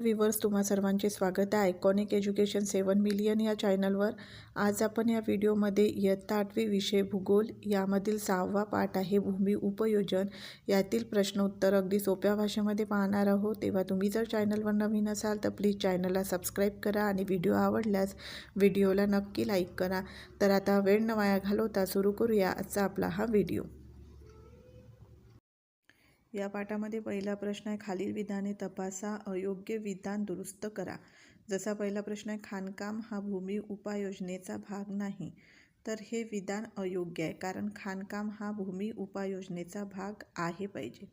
Viewers तुम्हा सर्वांचे स्वागत आहे. आयकॉनिक एज्युकेशन सेवन मिलियन या चॅनलवर. आज आपण या व्हिडिओमध्ये इयत्ता आठवी विषय भूगोल यामधील सहावा पाठ आहे भूमी उपयोजन. यातील प्रश्न उत्तर अगदी सोप्या भाषेमध्ये पाहणार आहोत. तेव्हा तुम्ही जर चॅनलवर नवीन असाल तर प्लीज चॅनलला सबस्क्राईब करा आणि व्हिडिओ आवडल्यास व्हिडिओला नक्की लाईक करा. तर आता वेळ न वाया घालवता सुरू करूया आजचा आपला हा व्हिडिओ. या पाठामध्ये पहिला प्रश्न आहे खालील विधाने तपासा अयोग्य विधान दुरुस्त करा. जसा पहिला प्रश्न आहे खाणकाम हा भूमी उपाययोजनेचा भाग नाही तर हे विधान अयोग्य आहे कारण खाणकाम हा भूमी उपाययोजनेचा भाग आहे पाहिजे.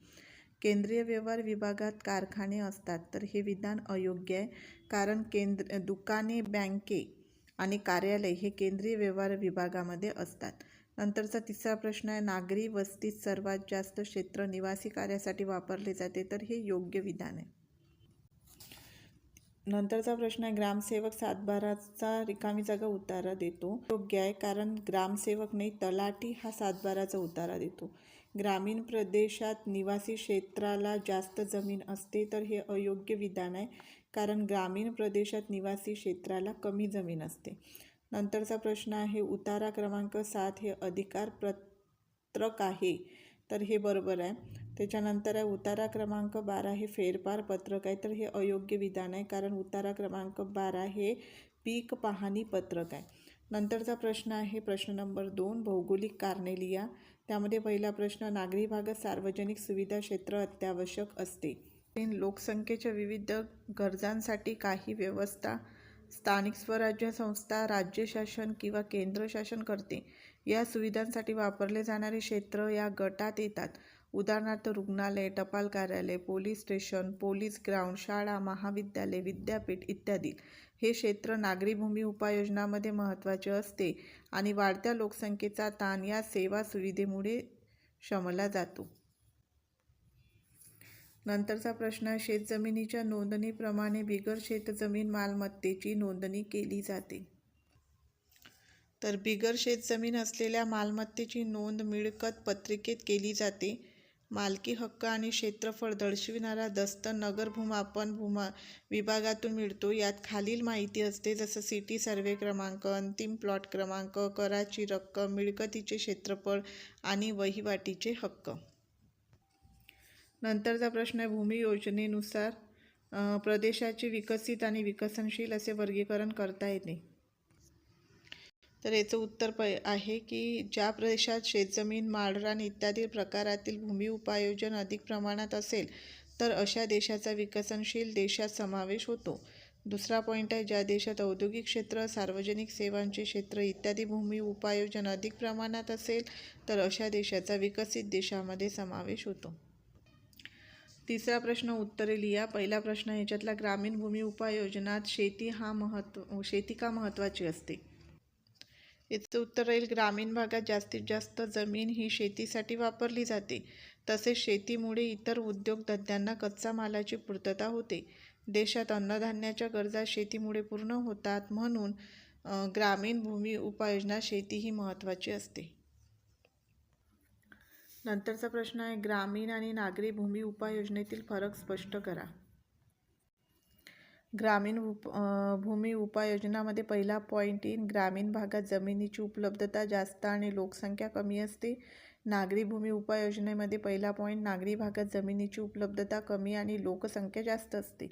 केंद्रीय व्यवहार विभागात कारखाने असतात तर हे विधान अयोग्य आहे कारण केंद्र दुकाने बँके आणि कार्यालय हे केंद्रीय व्यवहार विभागामध्ये असतात. नंतरचा तिसरा प्रश्न आहे नागरी वस्तीत सर्वात जास्त क्षेत्र निवासी कार्यासाठी वापरले जाते तर हे योग्य विधान आहे. नंतरचा प्रश्न आहे ग्रामसेवक सातबाराचा रिकामी जागा उतारा देतो. योग्य आहे कारण ग्रामसेवक नाही तलाठी हा सातबाराचा उतारा देतो. ग्रामीण प्रदेशात निवासी क्षेत्राला जास्त जमीन असते तर हे अयोग्य विधान आहे कारण ग्रामीण प्रदेशात निवासी क्षेत्राला कमी जमीन असते. नंतरचा प्रश्न आहे उतारा क्रमांक सात हे अधिकार पत्रक आहे. तर हे बरोबर आहे. त्याच्यानंतर आहे उतारा क्रमांक बारा हे फेरफार पत्रक आहे. तर हे अयोग्य विधान आहे कारण उतारा क्रमांक बारा हे पीक पाहणी पत्रक आहे. नंतरचा प्रश्न आहे प्रश्न नंबर दोन भौगोलिक कारणे लिहा. त्यामध्ये पहिला प्रश्न नागरी भागात सार्वजनिक सुविधा क्षेत्र अत्यावश्यक असते. लोकसंख्येच्या विविध गरजांसाठी काही व्यवस्था स्थानिक स्वराज्य संस्था राज्य शासन किंवा केंद्र शासन करते. या सुविधांसाठी वापरले जाणारे क्षेत्र या गटात येतात. उदाहरणार्थ रुग्णालय टपाल कार्यालय पोलीस स्टेशन पोलीस ग्राउंड शाळा महाविद्यालय विद्यापीठ इत्यादी. हे क्षेत्र नागरी भूमी उपाययोजनामध्ये महत्त्वाचे असते आणि वाढत्या लोकसंख्येचा ताण या सेवा सुविधेमुळे शमला जातो. नंतरचा प्रश्न आहे शेतजमिनीच्या नोंदणीप्रमाणे बिगर शेतजमीन मालमत्तेची नोंदणी केली जाते. तर बिगर शेतजमीन असलेल्या मालमत्तेची नोंद मिळकत पत्रिकेत केली जाते. मालकी हक्क आणि क्षेत्रफळ दर्शविणारा दस्त नगर भूमापन भूमा विभागातून मिळतो. यात खालील माहिती असते जसं सिटी सर्वे क्रमांक अंतिम प्लॉट क्रमांक कराची रक्कम मिळकतीचे क्षेत्रफळ आणि वहिवाटीचे हक्क. नंतरचा प्रश्न आहे भूमी योजनेनुसार प्रदेशाचे विकसित आणि विकसनशील असे वर्गीकरण करता येते. तर याचं उत्तर प आहे की ज्या प्रदेशात शेतजमीन माळरान इत्यादी प्रकारातील भूमी उपायोजन अधिक प्रमाणात असेल तर अशा देशाचा विकसनशील देशात समावेश होतो. दुसरा पॉईंट आहे ज्या देशात औद्योगिक क्षेत्र सार्वजनिक सेवांचे क्षेत्र इत्यादी भूमी उपायोजन अधिक प्रमाणात असेल तर अशा देशाचा विकसित देशामध्ये समावेश होतो. तिसरा प्रश्न उत्तरे लिहा. पहिला प्रश्न याच्यातला ग्रामीण भूमी उपाययोजनात शेती हा महत्त्व शेती का महत्त्वाची असते? याचं उत्तर राहील ग्रामीण भागात जास्तीत जास्त जमीन ही शेतीसाठी वापरली जाते. तसेच शेतीमुळे इतर उद्योगधंद्यांना कच्चा मालाची पूर्तता होते. देशात अन्नधान्याच्या गरजा शेतीमुळे पूर्ण होतात म्हणून ग्रामीण भूमी उपाययोजना शेती ही महत्त्वाची असते. नंतरचा प्रश्न आहे ग्रामीण आणि नागरी भूमी उपाययोजनेतील फरक स्पष्ट करा. ग्रामीण उप भूमी उपाययोजनामध्ये पहिला पॉईंट इन ग्रामीण भागात जमिनीची उपलब्धता जास्त आणि लोकसंख्या कमी असते. नागरी भूमी उपाययोजनेमध्ये पहिला पॉईंट नागरी भागात जमिनीची उपलब्धता कमी आणि लोकसंख्या जास्त असते.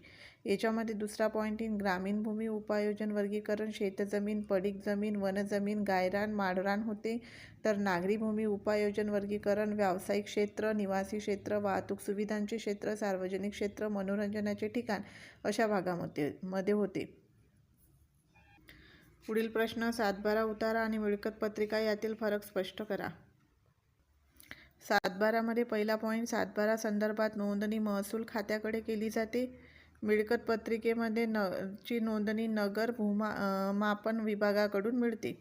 याच्यामध्ये दुसरा पॉईंट इन ग्रामीण भूमी उपायोजन वर्गीकरण शेतजमीन पडीक जमीन वनजमीन गायरान माडरान होते. तर नागरी भूमी उपायोजन वर्गीकरण व्यावसायिक क्षेत्र निवासी क्षेत्र वाहतूक सुविधांचे क्षेत्र सार्वजनिक क्षेत्र मनोरंजनाचे ठिकाण अशा भागामध्ये मध्ये होते. पुढील प्रश्न सातबारा उतारा आणि मिळकत पत्रिका यातील फरक स्पष्ट करा. सातबारामध्ये पहिला पॉईंट सातबारा संदर्भात नोंदणी महसूल खात्याकडे केली जाते. मिळकत पत्रिकेमध्ये न ची नोंदणी नगर भूमा मापन विभागाकडून मिळते.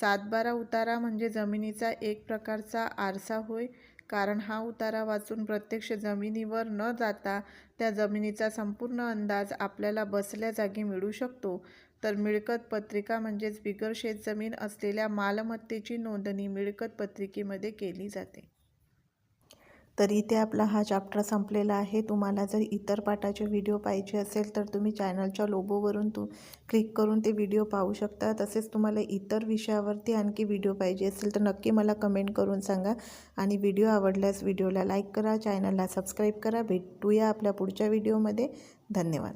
सातबारा उतारा म्हणजे जमिनीचा एक प्रकारचा आरसा होय कारण हा उतारा वाचून प्रत्यक्ष जमिनीवर न जाता त्या जमिनीचा संपूर्ण अंदाज आपल्याला बसल्या जागी मिळू शकतो. तर मिळकत पत्रिका म्हणजेच बिगर शेतजमीन असलेल्या मालमत्तेची नोंदणी मिळकत पत्रिकेमध्ये केली जाते. तर इथे आपला हा चॅप्टर संपलेला आहे. तुम्हाला जर इतर पाठाचे व्हिडिओ पाहिजे असेल तर तुम्ही चॅनलच्या लोगोवरून तू क्लिक करून ते व्हिडिओ पाहू शकता. तसेच तुम्हाला इतर विषयावरती आणखी व्हिडिओ पाहिजे असेल तर नक्की मला कमेंट करून सांगा. आणि व्हिडिओ आवडल्यास व्हिडिओला लाईक करा चॅनलला सबस्क्राईब करा. भेटूया आपल्या पुढच्या व्हिडिओमध्ये धन्यवाद.